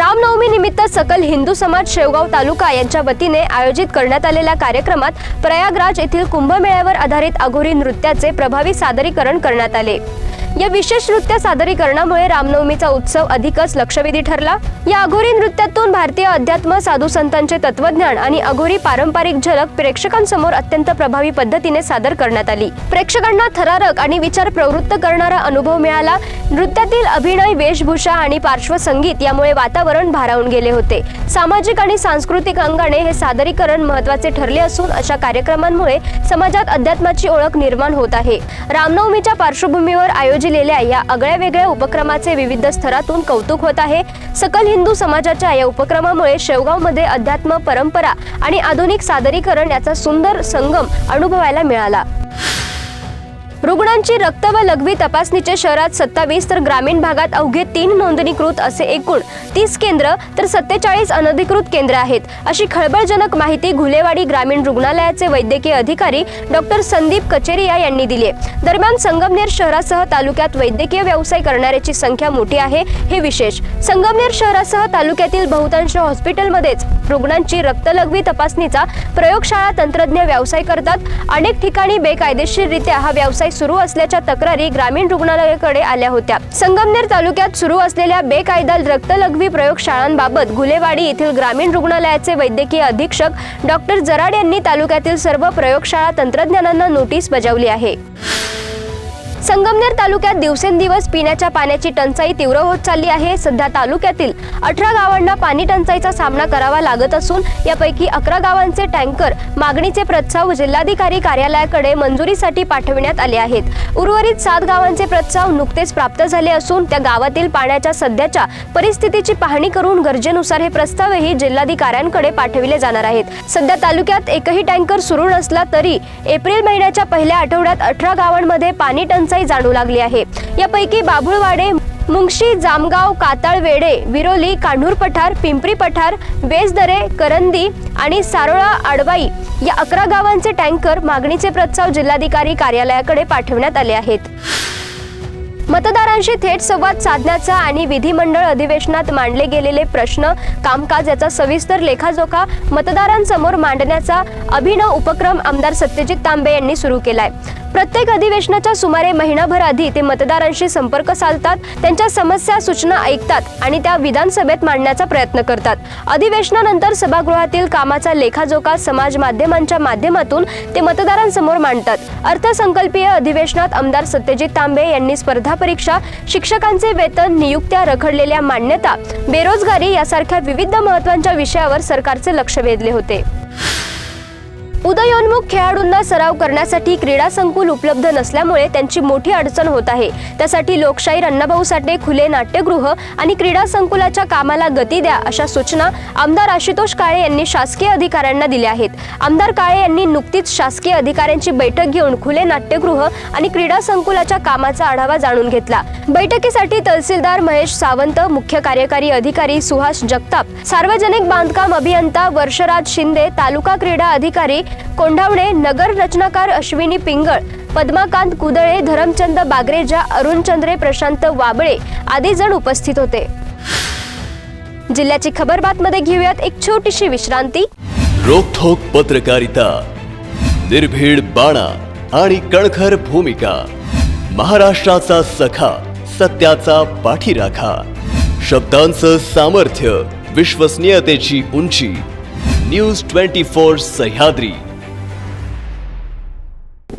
रामनवमी निमित्त सकल हिंदू समाज शेवगाव तालुका यांच्या वतीने आयोजित करण्यात आलेल्या कार्यक्रमात प्रयागराज येथील कुंभमेळ्यावर आधारित अघोरी नृत्याचे प्रभावी सादरीकरण करण्यात आले. या विशेष नृत्य सादरीकरणामुळे रामनवमीचा उत्सव अधिकच लक्षवेधी ठरला. या अघोरी नृत्यातून भारतीय अध्यात्म साधू संतांचे तत्वज्ञान आणि अघोरी पारंपरिक झलक प्रेक्षकांसमोर अत्यंत प्रभावी पद्धतीने सादर करण्यात आली. प्रेक्षकांना थरारक आणि विचार प्रवृत्त करणारा अनुभव मिळाला. नृत्यातील अभिनय वेशभूषा आणि पार्श्वसंगीत यामुळे वातावरण भारावून गेले होते. सामाजिक आणि सांस्कृतिक अंगाने हे सादरीकरण महत्त्वाचे ठरले असून अशा कार्यक्रमांमुळे समाजात अध्यात्माची ओळख निर्माण होत आहे. रामनवमीच्या पार्श्वभूमीवर आयोजित आयोजिलेल्या या आगळ्या वेगळ्या उपक्रमाचे विविध स्तरातून कौतुक होत आहे. सकल हिंदू समाजाच्या या उपक्रमामुळे शेवगावमध्ये अध्यात्म परंपरा आणि आधुनिक सादरीकरण याचा सुंदर संगम अनुभवायला मिळाला. रुग्णांची रक्त व लघवी तपासणीचे शहरात सत्तावीस तर ग्रामीण भागात अवघे तीन नोंदणीकृत असे एकूण तीस केंद्र तर सत्तेचाळीस अनधिकृत केंद्र आहेत. अशी खळबळजनक माहिती घुलेवाडी ग्रामीण रुग्णालयाचे वैद्यकीय अधिकारी डॉक्टर संदीप कचेरिया यांनी दिली आहे. दरम्यान संगमनेर शहरासह तालुक्यात वैद्यकीय व्यवसाय करणाऱ्याची संख्या मोठी आहे हे विशेष. संगमनेर शहरासह तालुक्यातील बहुतांश हॉस्पिटलमध्येच रुग्णांची रक्तलघवी तपासणीचा प्रयोगशाळा तंत्रज्ञ व्यवसाय करतात. अनेक ठिकाणी बेकायदेशीररित्या हा व्यवसाय सुरू असल्याच्या तक्रारी ग्रामीण रुग्णालयाकडे आल्या होत्या. संगमनेर तालुक्यात सुरू असलेल्या बेकायदा रक्तलघवी प्रयोगशाळांबाबत गुलेवाडी येथील ग्रामीण रुग्णालयाचे वैद्यकीय अधीक्षक डॉक्टर जराड यांनी तालुक्यातील सर्व प्रयोगशाळा तंत्रज्ञानांना नोटीस बजावली आहे. संगमनेर तालुक्यात दिवसेंदिवस पिण्याच्या पाण्याची टंचाई तीव्र होत चालली आहे. सध्या तालुक्यातील अठरा गावांना पाणी टंचाईचा सामना करावा लागत असून यापैकी अकरा गावांचे टँकर मागणीचे प्रस्ताव जिल्हाधिकारी कार्यालयाकडे मंजुरीसाठी पाठविण्यात आले आहेत. उर्वरित सात गावांचे प्रस्ताव नुकतेच प्राप्त झाले असून त्या गावातील पाण्याच्या सध्याच्या परिस्थितीची पाहणी करून गरजेनुसार हे प्रस्तावही जिल्हाधिकाऱ्यांकडे पाठविले जाणार आहेत. सध्या तालुक्यात एकही टँकर सुरू नसला तरी एप्रिल महिन्याच्या पहिल्या आठवड्यात अठरा गावांमध्ये पाणी टंचाई जाणू लागली आहे. यापैकी बाभुळवाडे मुंगशी जामगाव काताळवेडे विरोली कान्हूर पठार पिंपरी पठार बेसदरे करंदी आणि सारोळा आडवाई या अकरा गावांचे टँकर मागणीचे प्रस्ताव जिल्हाधिकारी कार्यालयाकडे पाठवण्यात आले आहेत. मतदारांशी थेट संवाद साधण्याचा आणि विधिमंडळ अधिवेशनात मांडले गेलेले प्रश्न कामकाज याचा सविस्तर लेखाजोखा मतदारांसमोर मांडण्याचा अभिनव उपक्रम आमदार सत्यजित तांबे यांनी सुरू केलाय. प्रत्येक अधिवेशनाच्या सुमारे महिनाभर आधी ते मतदारांशी संपर्क साधतात त्यांच्या समस्या सूचना ऐकतात आणि त्या विधानसभेत मांडण्याचा प्रयत्न करतात. अधिवेशनानंतर सभागृहातील कामाचा लेखाजोखा समाज माध्यमांच्या माध्यमातून ते मतदारांसमोर मांडतात. अर्थसंकल्पीय अधिवेशनात आमदार सत्यजित तांबे यांनी स्पर्धा परीक्षा शिक्षकांचे वेतन नियुक्त्या रखडलेल्या मान्यता बेरोजगारी यासारख्या विविध महत्वांच्या विषयावर सरकारचे लक्ष वेधले होते. उदयोन्मुख खेळाडूंना सराव करण्यासाठी क्रीडा संकुल उपलब्ध नसल्यामुळे त्यांची मोठी अडचण होत आहे. त्यासाठी लोकशाहीर अण्णाभाऊ साठे खुले नाट्यगृह आणि क्रीडा संकुलाच्या कामाला गती द्या अशा सूचना आमदार आशुतोष काळे यांनी शासकीय अधिकाऱ्यांना दिल्या आहेत. आमदार काळे यांनी नुकतीच शासकीय अधिकाऱ्यांची बैठक घेऊन खुले नाट्यगृह आणि क्रीडा संकुलाच्या कामाचा आढावा जाणून घेतला. बैठकीसाठी तहसीलदार महेश सावंत मुख्य कार्यकारी अधिकारी सुहास जगताप सार्वजनिक बांधकाम अभियंता वर्षराज शिंदे तालुका क्रीडा अधिकारी कोंढावणे नगर रचनाकार अश्विनी पिंगळ पद्माकांत कुदळे धरमचंद बागरेजा अरुणचंद्रे प्रशांत वाबळे आदी जण उपस्थित होते. जिल्ह्याची खबरमध्ये घेऊयात एक छोटीशी विश्रांती. रोखोक पत्रकारिता निर्भीड बाणा आणि कणखर भूमिका महाराष्ट्राचा सखा सत्याचा पाठीराखा शब्दांचं सामर्थ्य विश्वसनीयतेची उंची news twenty four Sahyadri.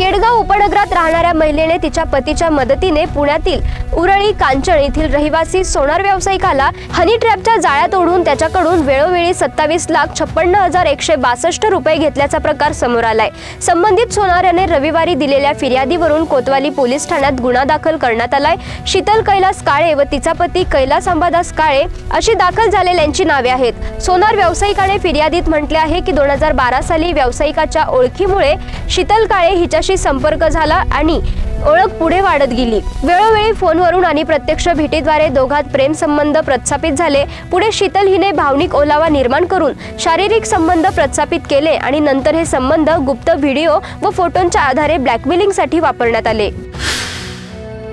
Kedgaon उपनगरात राहणाऱ्या महिलेने तिच्या पतीच्या मदतीने पुण्यातील उरळी कांचन येथील रहिवासी सोनार व्यावसायिकाला हनी ट्रॅपच्या जाळ्यात ओढून त्याच्याकडून वेळोवेळी सत्तावीस लाख छप्पन्न हजार एकशे बासष्ट रुपये घेतल्याचा प्रकार समोर आलाय. संबंधित सोनार याने रविवारी दिलेल्या फिर्यादीवरून कोतवाली पोलीस ठाण्यात गुन्हा दाखल करण्यात आलाय. शीतल कैलास काळे व तिचा पती कैलास अंबादास काळे अशी दाखल झालेल्यांची नावे आहेत. सोनार व्यावसायिकाने फिर्यादीत म्हटले आहे की दोन हजार बारा साली व्यावसायिकाच्या ओळखीमुळे शीतल काळे हिच्याशी संपर्क झाला आणि ओळख पुढे वाढत गेली. वेळोवेळी फोनवरून आणि प्रत्यक्ष भेटीद्वारे दोघात प्रेम संबंध प्रस्थापित झाले. पुढे शीतल हिने भावनिक ओलावा निर्माण करून शारीरिक संबंध प्रस्थापित केले आणि नंतर हे संबंध गुप्त व्हिडिओ व फोटोंच्या आधारे ब्लॅकमेलिंगसाठी वापरण्यात आले.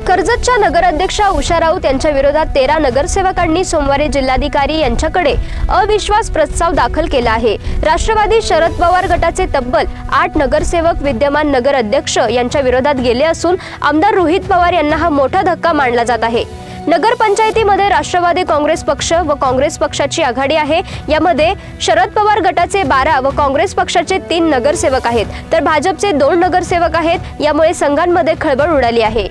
कर्जतच्या नगराध्यक्षा उषा राऊत यांच्या विरोधात तेरा नगरसेवकांनी सोमवारी जिल्हाधिकारी यांच्याकडे अविश्वास प्रस्ताव दाखल केला आहे. राष्ट्रवादी शरद पवार गटाचे तब्बल आठ नगरसेवक विद्यमान नगर अध्यक्ष यांच्या विरोधात गेले असून आमदार रोहित पवार यांना हा मोठा धक्का मानला जात आहे. नगरपंचायतीमध्ये राष्ट्रवादी काँग्रेस पक्ष व काँग्रेस पक्षाची आघाडी आहे. यामध्ये शरद पवार गटाचे बारा व काँग्रेस पक्षाचे तीन नगरसेवक आहेत. तर भाजपचे दोन नगरसेवक आहेत. यामुळे संघांमध्ये खळबळ उडाली आहे.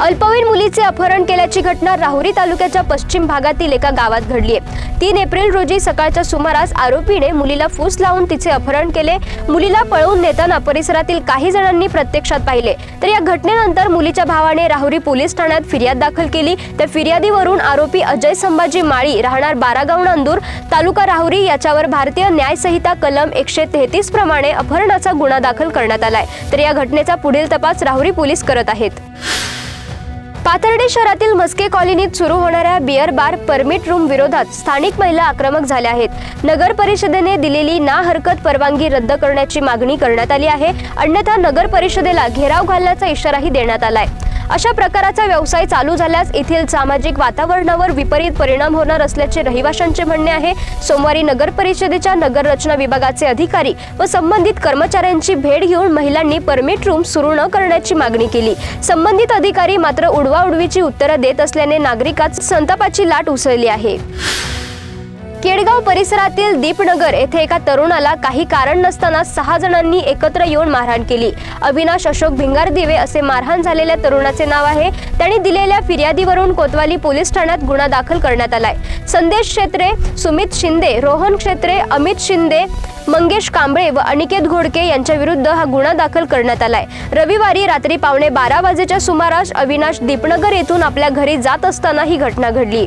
अल्पवयीन मुलीचे अपहरण केल्याची घटना राहुरी तालुक्याच्या पश्चिम भागातील एका गावात घडली आहे. तीन एप्रिल रोजी सकाळच्या सुमारास आरोपीने मुलीला फूस लावून तिचे अपहरण केले. मुलीला पळवून नेताना परिसरातील काही जणांनी प्रत्यक्षात पाहिले. तर या घटनेनंतर मुलीच्या भावाने राहुरी पोलीस ठाण्यात फिर्याद दाखल केली. त्या फिर्यादीवरून आरोपी अजय संभाजी माळी राहणार बारागाव नांदूर तालुका राहुरी याच्यावर भारतीय न्याय संहिता कलम एकशे तेहतीस प्रमाणे अपहरणाचा गुन्हा दाखल करण्यात आलाय. तर या घटनेचा पुढील तपास राहुरी पोलीस करत आहेत. पाथर्डी शहरातील मस्के कॉलनीत सुरू होणाऱ्या बिअर बार परमिट रूम विरोधात स्थानिक महिला आक्रमक झाल्या आहेत. नगर परिषदेने दिलेली ना हरकत परवानगी रद्द करण्याची मागणी करण्यात आली आहे. अन्यथा नगर परिषदेला घेराव घालण्याचा इशाराही देण्यात आलाय. अशा प्रकाराचा व्यवसाय चालू झाल्यास येथील सामाजिक वातावरणावर विपरीत परिणाम होणार असल्याचे रहिवाशांचे म्हणणे आहे. सोमवारी नगर परिषदेच्या नगर रचना विभागाचे अधिकारी व संबंधित कर्मचाऱ्यांची भेट घेऊन महिलांनी परमिट रूम सुरू न करण्याची मागणी केली. संबंधित अधिकारी मात्र उडवाउडवीची उत्तरं देत असल्याने नागरिकात संतापाची लाट उसळली आहे. केडगाव परिसरातील दीपनगर येथे एका तरुणाला काही कारण नसताना सहा जणांनी एकत्र येऊन मारहाण केली. अविनाश अशोक भिंगारदिवे असे मारहाण झालेल्या तरुणाचे नाव आहे. त्यांनी दिलेल्या फिर्यादीवरून कोतवाली पोलीस ठाण्यात गुन्हा दाखल करण्यात आलाय. संदेश क्षेत्रे सुमित शिंदे रोहन क्षेत्रे अमित शिंदे मंगेश कांबळे व अनिकेत घोडके यांच्या विरुद्ध हा गुन्हा दाखल करण्यात आलाय. रविवारी रात्री पावणे बारा वाजेच्या सुमारास अविनाश दीपनगर येथून आपल्या घरी जात असताना ही घटना घडली.